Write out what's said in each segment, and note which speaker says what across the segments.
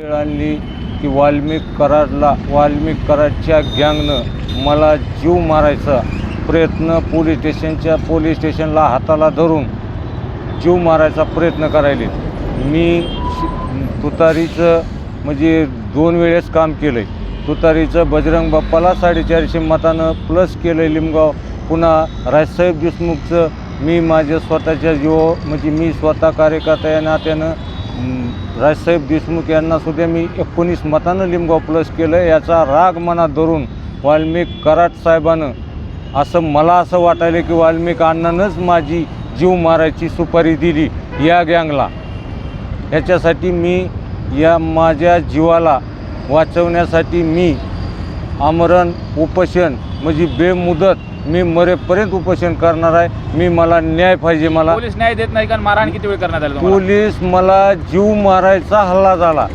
Speaker 1: वेळ आणली की वाल्मिक कराडला वाल्मिक कराडच्या गँगनं मला जीव मारायचा. प्रयत्न पोलीस स्टेशनच्या पोलीस स्टेशनला हाताला धरून जीव मारायचा प्रयत्न करायले. मी तुतारीचं म्हणजे दोन वेळेस काम केलं आहे तुतारीचं बजरंग बाप्पाला साडेचारशे मतानं प्लस केलं आहे लिमगाव. पुन्हा राजसाहेब देशमुखचं मी माझ्या स्वतःच्या जीव म्हणजे मी स्वतः कार्यकर्ता या नात्यानं राजसाहेब देशमुख यांना सुद्धा मी एकोणीस मतानं लिमगाव प्लस केलं. याचा राग मनात धरून वाल्मिक कराट साहेबानं असं मला असं वाटायलं की वाल्मिक अण्णानंच माझी जीव मारायची सुपारी दिली या गँगला. याच्यासाठी मी या माझ्या जीवाला वाचवण्यासाठी मी आमरण उपोषण म्हणजे बेमुदत मी मरेपर्यंत उपोषण करणार आहे. मी मला न्याय पाहिजे मला.
Speaker 2: पोलीस न्याय देत नाही कारण मारहाण किती वेळ करण्यात आलं तुम्हाला?
Speaker 1: पोलीस मला जीव मारायचा हल्ला झाला.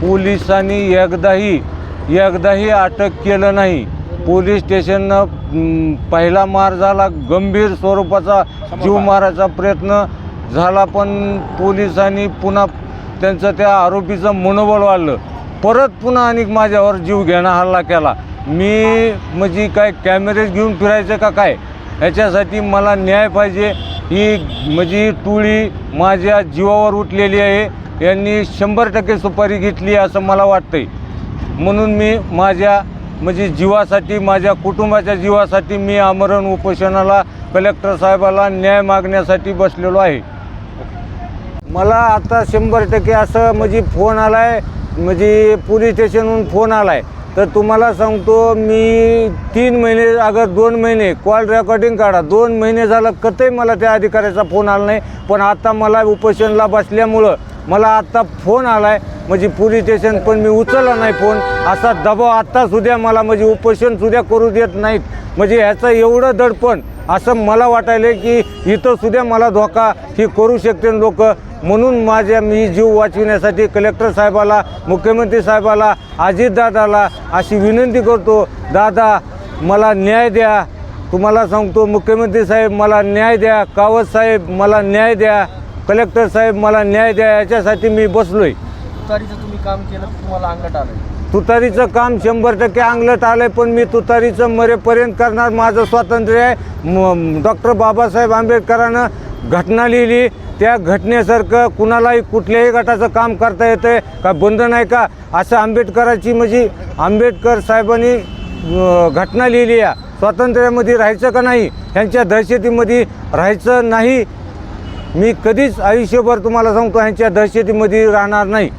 Speaker 1: पोलिसांनी एकदाही एकदाही अटक केलं नाही. पोलीस स्टेशननं अं, पहिला मार झाला गंभीर स्वरूपाचा जीव मारायचा प्रयत्न झाला पण पोलिसांनी पुन्हा त्यांचं त्या आरोपीचं मनोबल वाढलं. परत पुन्हा आणि माझ्यावर जीव घेणा हल्ला केला. मी म्हणजे काय कॅमेरेज घेऊन फिरायचं का काय? ह्याच्यासाठी मला न्याय पाहिजे. ही म्हणजे टोळी माझ्या जीवावर उठलेली आहे. यांनी शंभर टक्के सुपारी घेतली असं मला वाटतंय. म्हणून मी माझ्या म्हणजे जीवासाठी माझ्या कुटुंबाच्या जीवासाठी मी आमरण उपोषणाला कलेक्टर साहेबाला न्याय मागण्यासाठी बसलेलो आहे. मला आता शंभर टक्के असं म्हणजे फोन आला आहे म्हणजे पोलीस स्टेशनहून फोन आला आहे तर तुम्हाला सांगतो मी तीन महिने अगर दोन महिने कॉल रेकॉर्डिंग काढा. दोन महिने झालं कतही मला त्या अधिकाऱ्याचा फोन आला नाही. पण आता मला उपोषणला बसल्यामुळं मला आत्ता फोन आला आहे म्हणजे पोलीस स्टेशन पण मी उचलला नाही फोन असा दबाव आत्तासुद्धा मला म्हणजे उपोषणसुद्धा करू देत नाहीत. म्हणजे ह्याचं एवढं दडपण असं मला वाटायलं की इथं सुद्धा मला धोका ही करू शकते लोक. म्हणून माझ्या मी जीव वाचविण्यासाठी कलेक्टर साहेबाला मुख्यमंत्री साहेबाला अजितदादाला अशी विनंती करतो दादा मला न्याय द्या. तुम्हाला सांगतो मुख्यमंत्री साहेब मला न्याय द्या. कावत साहेब मला न्याय द्या. कलेक्टर साहेब मला न्याय द्या. याच्यासाठी मी बसलोय.
Speaker 3: तुम्ही काम केलं तुम्हाला अंगलट आलं
Speaker 1: तुतारीचं काम शंभर टक्के अंगलट आलंय पण मी तुतारीचं मरेपर्यंत करणार. माझं स्वातंत्र्य आहे. डॉक्टर बाबासाहेब आंबेडकरानं घटना लिहिली. त्या घटनेसारखं कुणालाही कुठल्याही गटाचं काम करता येतं आहे का बंधन आहे का? असं आंबेडकराची म्हणजे आंबेडकर साहेबांनी घटना लिहिली आहे. स्वातंत्र्यामध्ये राहायचं का नाही? ह्यांच्या दहशतीमध्ये राहायचं नाही. मी कधीच आयुष्यभर तुम्हाला सांगतो ह्यांच्या दहशतीमध्ये राहणार नाही.